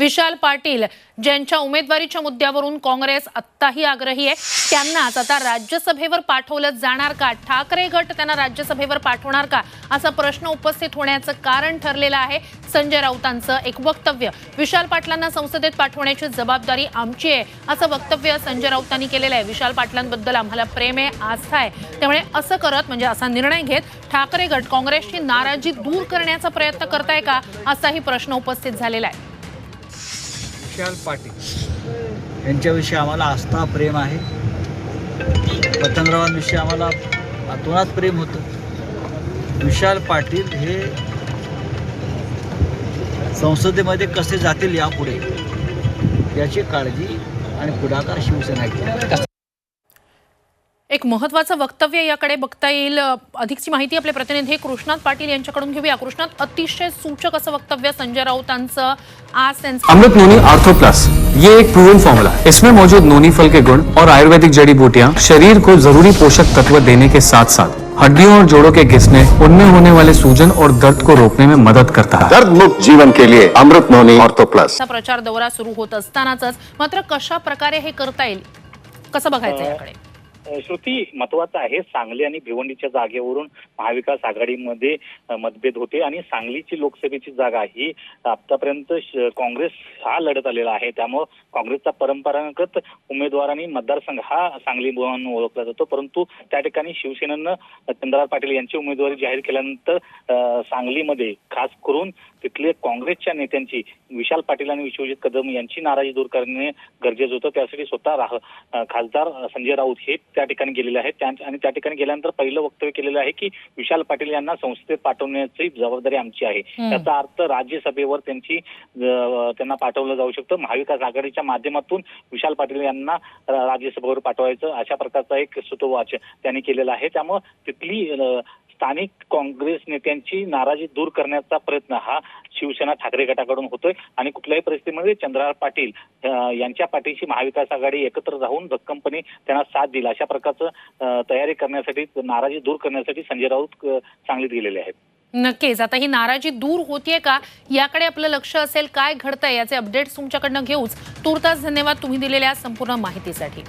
विशाल पाटील ज्यांच्या उमेदवारीच्या मुद्द्यावरून काँग्रेस आत्ताही आग्रही आहे. त्यांनाच आता राज्यसभेवर पाठवलं जाणार का? ठाकरे गट त्यांना राज्यसभेवर पाठवणार का? असा प्रश्न उपस्थित होण्याचं कारण ठरलेलं आहे. संजय राऊतांचं एक वक्तव्य. विशाल पाटलांना संसदेत पाठवण्याची जबाबदारी आमची आहे असं वक्तव्य संजय राऊतांनी केलेलं आहे. विशाल पाटलांबद्दल आम्हाला प्रेम आहे आस्था आहे. त्यामुळे असं करत म्हणजे असा निर्णय घेत ठाकरे गट काँग्रेसची नाराजी दूर करण्याचा प्रयत्न करताय का? असाही प्रश्न उपस्थित झालेला आहे. विशाल पाटील. यांच्याविषयी आम्हाला आस्था प्रेम आहे. पतंगरावांविषयी आम्हाला अतोनात प्रेम होतं. विशाल पाटील हे संसदेमध्ये कसे जातील यापुढे याची काळजी आणि पुढाकार शिवसेना घेईल. एक महत्वाचं वक्तव्य याकडे बघता येईल. अधिकची माहिती आपले प्रतिनिधी कृष्णात पाटील यांच्याकडून घेऊया. कृष्णात अतिशय सूचक असं वक्तव्य संजय राऊतांचं. आज त्यांचं अमृत नोनी आर्थो प्लस. ये एक प्रूवन फॉर्मूला इसमें मौजूद नोनी फल के गुण और आयुर्वेदिक जड़ी बूटियाँ शरीर को जरूरी पोषक तत्व देने के साथ साथ हड्डियों और जोड़ों के घिसने उनमें होने वाले सूजन और दर्द को रोकने में मदद करता है। दर्द मुक्त जीवन के लिए अमृत नोनी ऑर्थो प्लस। चा प्रचार दौरा सुरू होत असतानाच मात्र कशा प्रकारे हे करता येईल? कसं बघायचं याकडे? श्रुती महत्वाचं आहे सांगली आणि भिवंडीच्या जागेवरून महाविकास आघाडीमध्ये मतभेद होते आणि सांगलीची लोकसभेची जागा ही आतापर्यंत श- काँग्रेस हा लढत आलेला आहे. त्यामुळं काँग्रेसचा परंपरागत उमेदवार आणि मतदारसंघ हा सांगली म्हणून ओळखला जातो. परंतु त्या ठिकाणी शिवसेनेनं चंद्रराव पाटील यांची उमेदवारी जाहीर केल्यानंतर सांगलीमध्ये खास करून तिथले काँग्रेसच्या नेत्यांची विशाल पाटील आणि विश्वजित कदम यांची नाराजी दूर करणे गरजेचं होतं. त्यासाठी स्वतः राह खासदार संजय राऊत हे त्या ठिकाणी गेलेले आहेत. त्या- आणि त्या ठिकाणी गेल्यानंतर पहिलं वक्तव्य केलेलं आहे की विशाल पाटील यांना संसदेत पाठवण्याची जबाबदारी आमची आहे. हम्म. याचा अर्थ राज्यसभेवर त्यांची त्यांना पाठवलं जाऊ शकतं. महाविकास आघाडीच्या माध्यमातून विशाल पाटील यांना राज्यसभेवर पाठवायचं अशा प्रकारचा एक सूतोवाच त्यांनी केलेला आहे. त्यामुळं तिथली स्थानिक काँग्रेस नेत्यांची नाराजी दूर करण्याचा प्रयत्न हा शिवसेना ठाकरे गटाकडून होतोय आणि कुठल्याही परिस्थितीमध्ये चंद्रहार पाटील यांच्या पाठीशी महाविकास आघाडी एकत्र राहून भक्कमपणे त्यांना साथ दिला अशा प्रकारचं तयारी करण्यासाठी नाराजी दूर करण्यासाठी संजय राऊत सांगलीत गेलेले आहेत. नक्कीच. आता ही नाराजी दूर होतीये का? याकडे आपलं लक्ष असेल काय घडतंय? याचे अपडेट्स तुमच्याकडनं घेऊच. तुर्तास धन्यवाद तुम्ही दिलेल्या संपूर्ण माहितीसाठी.